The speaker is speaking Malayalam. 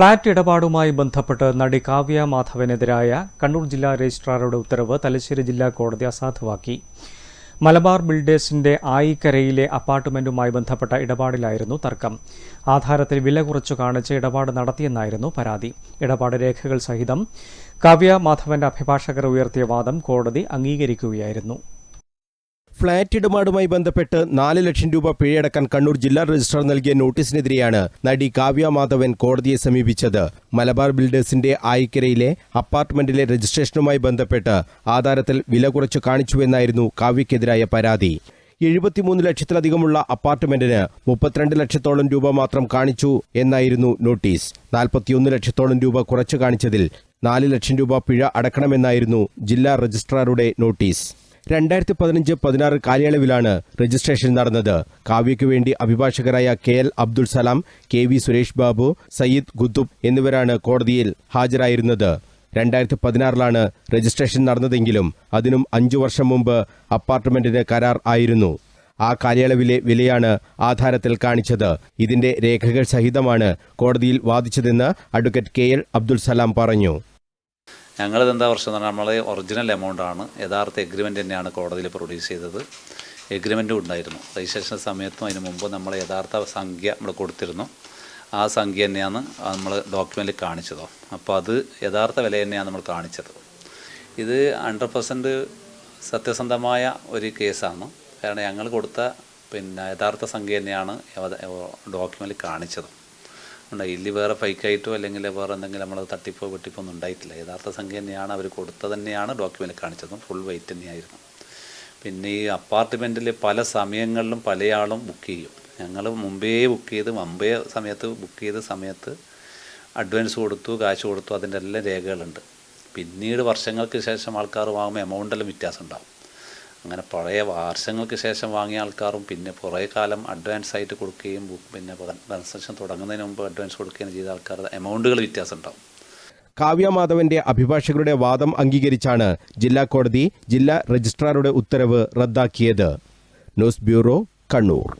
ഫ്ളാറ്റ് ഇടപാടുമായി ബന്ധപ്പെട്ട് നടി കാവ്യ മാധവനെതിരായ കണ്ണൂർ ജില്ലാ രജിസ്ട്രാറുടെ ഉത്തരവ് തലശ്ശേരി ജില്ലാ കോടതി അസാധുവാക്കി. മലബാർ ബിൽഡേഴ്സിന്റെ ആയിക്കരയിലെ അപ്പാർട്ട്മെന്റുമായി ബന്ധപ്പെട്ട ഇടപാടിലായിരുന്നു തർക്കം. ആധാരത്തിൽ വില കുറച്ചു കാണിച്ച് ഇടപാട് നടത്തിയെന്നായിരുന്നു പരാതി. ഇടപാട് രേഖകൾ സഹിതം കാവ്യ മാധവന്റെ അഭിഭാഷകർ ഉയർത്തിയ വാദം കോടതി അംഗീകരിക്കുകയായിരുന്നു. ഫ്ളാറ്റ് ഇടപാടുമായി ബന്ധപ്പെട്ട് നാല് ലക്ഷം രൂപ പിഴയടക്കാൻ കണ്ണൂർ ജില്ലാ രജിസ്ട്രാർ നൽകിയ നോട്ടീസിനെതിരെയാണ് നടി കാവ്യ മാധവൻ കോടതിയെ സമീപിച്ചത്. മലബാർ ബിൽഡേഴ്സിന്റെ ആയിക്കരയിലെ അപ്പാർട്ട്മെന്റിലെ രജിസ്ട്രേഷനുമായി ബന്ധപ്പെട്ട് ആധാരത്തിൽ വില കുറച്ച് കാണിച്ചുവെന്നായിരുന്നു കാവ്യക്കെതിരായ പരാതി. എഴുപത്തിമൂന്ന് ലക്ഷത്തിലധികമുള്ള അപ്പാർട്ട്മെന്റിന് മുപ്പത്തിരണ്ട് ലക്ഷത്തോളം രൂപ മാത്രം കാണിച്ചു എന്നായിരുന്നു നോട്ടീസ്. നാൽപ്പത്തിയൊന്ന് ലക്ഷത്തോളം രൂപ കുറച്ചു കാണിച്ചതിൽ നാല് ലക്ഷം രൂപ പിഴ അടക്കണമെന്നായിരുന്നു ജില്ലാ രജിസ്ട്രാറുടെ നോട്ടീസ്. രണ്ടായിരത്തി പതിനഞ്ച് പതിനാറ് കാലയളവിലാണ് രജിസ്ട്രേഷൻ നടന്നത്. കാവ്യയ്ക്കു വേണ്ടി അഭിഭാഷകരായ K L Abdul Salam K V Suresh Babu Syed Khuddub എന്നിവരാണ് കോടതിയിൽ ഹാജരായിരുന്നത്. രണ്ടായിരത്തി പതിനാറിലാണ് രജിസ്ട്രേഷൻ നടന്നതെങ്കിലും അതിനും അഞ്ചു വർഷം മുമ്പ് അപ്പാർട്ട്മെന്റിന് കരാർ ആയിരുന്നു. ആ കാലയളവിലെ വിലയാണ് ആധാരത്തിൽ കാണിച്ചത്. ഇതിന്റെ രേഖകൾ സഹിതമാണ് കോടതിയിൽ വാദിച്ചതെന്ന് advocate K L Abdul Salam പറഞ്ഞു. ഞങ്ങളിത് എന്താ പ്രശ്നം പറഞ്ഞാൽ നമ്മളെ ഒറിജിനൽ എമൗണ്ട് ആണ്. യഥാർത്ഥ എഗ്രിമെന്റ് തന്നെയാണ് കോടതിയിൽ പ്രൊഡ്യൂസ് ചെയ്തത്. എഗ്രിമെന്റും ഉണ്ടായിരുന്നു. രജിസ്ട്രേഷൻ സമയത്തും അതിന് മുമ്പ് നമ്മൾ യഥാർത്ഥ സംഖ്യ നമ്മൾ കൊടുത്തിരുന്നു. ആ സംഖ്യ തന്നെയാണ് നമ്മൾ ഡോക്യുമെന്റിൽ കാണിച്ചതോ. അപ്പോൾ അത് യഥാർത്ഥ വില തന്നെയാണ് നമ്മൾ കാണിച്ചത്. ഇത് ഹൺഡ്രഡ് പെർസെന്റ് സത്യസന്ധമായ ഒരു കേസാണ്. കാരണം ഞങ്ങൾ കൊടുത്ത പിന്നെ യഥാർത്ഥ സംഖ്യ തന്നെയാണ് ഡോക്യുമെന്റിൽ കാണിച്ചത്. ഉണ്ട്? ഇതിൽ വേറെ ഫൈക്കായിട്ടോ അല്ലെങ്കിൽ വേറെ എന്തെങ്കിലും നമ്മൾ തട്ടിപ്പോ വെട്ടിപ്പോ ഒന്നും ഉണ്ടായിട്ടില്ല. യഥാർത്ഥ സംഖ്യ തന്നെയാണ് അവർ കൊടുത്തത് തന്നെയാണ് ഡോക്യുമെന്റ് കാണിച്ചതും ഫുൾ വെയിറ്റ് തന്നെയായിരുന്നു. പിന്നെ ഈ അപ്പാർട്ട്മെന്റിൽ പല സമയങ്ങളിലും പലയാളും ബുക്ക് ചെയ്യും. ഞങ്ങൾ മുമ്പേ ബുക്ക് ചെയ്ത് മുമ്പേ സമയത്ത് ബുക്ക് ചെയ്ത സമയത്ത് അഡ്വാൻസ് കൊടുത്തു കാശ് കൊടുത്തു അതിന്റെ എല്ലാം രേഖകളുണ്ട്. പിന്നീട് വർഷങ്ങൾക്ക് ശേഷം ആൾക്കാർ വാങ്ങുമ്പോൾ എമൗണ്ടെല്ലാം വ്യത്യാസം ഉണ്ടാവും. അങ്ങനെ പഴയ വർഷങ്ങൾക്ക് ശേഷം വാങ്ങിയ ആൾക്കാരും പിന്നെ കുറേ കാലം അഡ്വാൻസ് ആയിട്ട് കൊടുക്കുകയും പിന്നെ കൺസ്ട്രക്ഷൻ തുടങ്ങുന്നതിന് മുമ്പ് അഡ്വാൻസ് കൊടുക്കുകയും ചെയ്ത ആൾക്കാരുടെ എമൗണ്ടുകൾ വ്യത്യാസം ഉണ്ടാവും കാവ്യ മാധവന്റെ അഭിഭാഷകരുടെ വാദം അംഗീകരിച്ചാണ് ജില്ലാ കോടതി ജില്ലാ രജിസ്ട്രാറുടെ ഉത്തരവ് റദ്ദാക്കിയത്. News bureau Kannur.